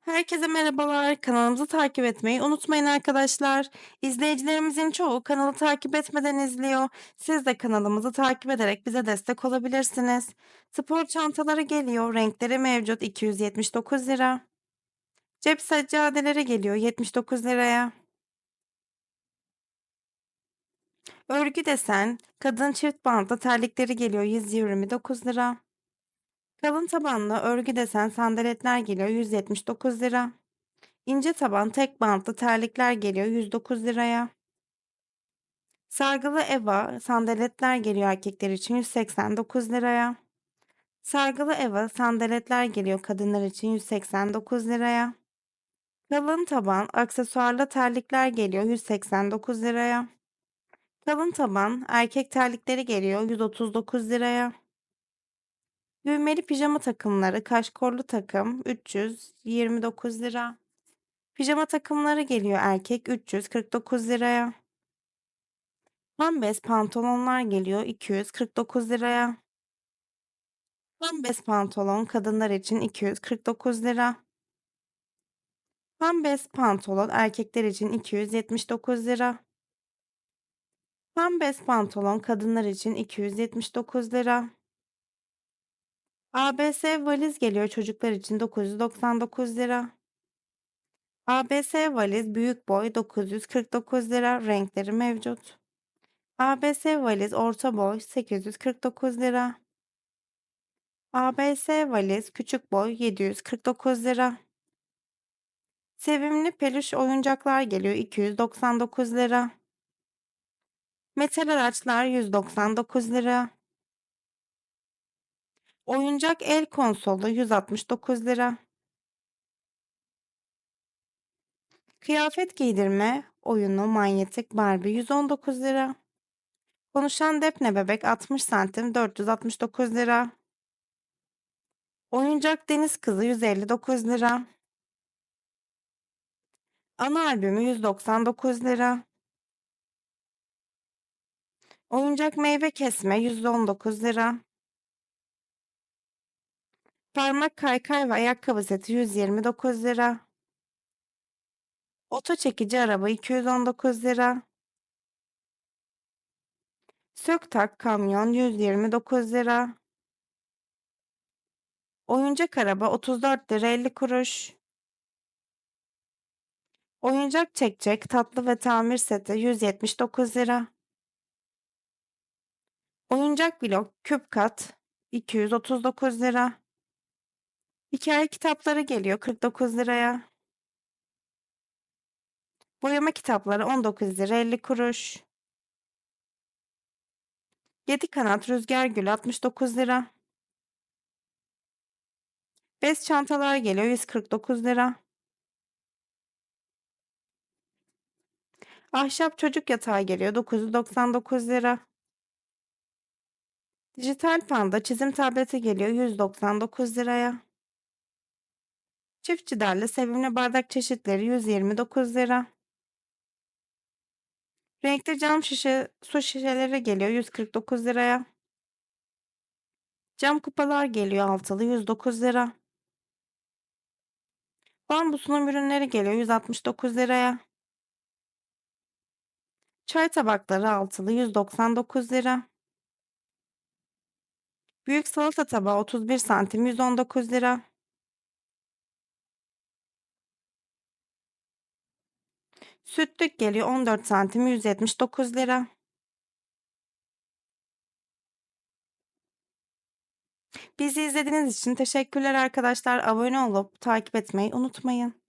Herkese merhabalar. Kanalımızı takip etmeyi unutmayın arkadaşlar. İzleyicilerimizin çoğu kanalı takip etmeden izliyor. Siz de kanalımızı takip ederek bize destek olabilirsiniz. Spor çantaları geliyor. Renkleri mevcut 279 lira. Cep seccadeleri geliyor 79 liraya. Örgü desen, kadın çift bantlı terlikleri geliyor 129 lira. Kalın tabanlı örgü desen sandaletler geliyor 179 lira. İnce taban tek bantlı terlikler geliyor 109 liraya. Sargılı eva sandaletler geliyor erkekler için 189 liraya. Sargılı eva sandaletler geliyor kadınlar için 189 liraya. Kalın taban aksesuarlı terlikler geliyor 189 liraya. Kalın taban erkek terlikleri geliyor 139 liraya. Düğmeli pijama takımları kaşkorlu takım 329 lira. Pijama takımları geliyor erkek 349 liraya. Pembes pantolonlar geliyor 249 liraya. Pembes pantolon kadınlar için 249 lira. Pembes pantolon erkekler için 279 lira. Pembes pantolon kadınlar için 279 lira. ABS valiz geliyor çocuklar için 999 lira. ABS valiz büyük boy 949 lira renkleri mevcut. ABS valiz orta boy 849 lira. ABS valiz küçük boy 749 lira. Sevimli peluş oyuncaklar geliyor 299 lira. Metal araçlar 199 lira. Oyuncak el konsolu 169 lira. Kıyafet giydirme oyunu manyetik Barbie 119 lira. Konuşan Defne bebek 60 santim 469 lira. Oyuncak deniz kızı 159 lira. Ana albümü 199 lira. Oyuncak meyve kesme 119 lira. Parmak kaykay ve ayakkabı seti 129 lira. Oto çekici araba 219 lira. Söktak kamyon 129 lira. Oyuncak araba 34 lira 50 kuruş. Oyuncak çekçek tatlı ve tamir seti 179 lira. Oyuncak blok küp kat 239 lira. Hikaye kitapları geliyor 49 liraya. Boyama kitapları 19 lira 50 kuruş. 7 kanat rüzgar gülü 69 lira. Bez çantalar geliyor 149 lira. Ahşap çocuk yatağı geliyor 999 lira. Dijital panda çizim tableti geliyor 199 liraya. Çift ciderli sevimli bardak çeşitleri 129 lira. Renkli cam şişe su şişeleri geliyor 149 liraya. Cam kupalar geliyor altılı 109 lira. Bambu sunum ürünleri geliyor 169 liraya. Çay tabakları altılı 199 lira. Büyük salata tabağı 31 santim 119 lira. Sütlük geliyor 14 santim 179 lira. Bizi izlediğiniz için teşekkürler arkadaşlar. Abone olup takip etmeyi unutmayın.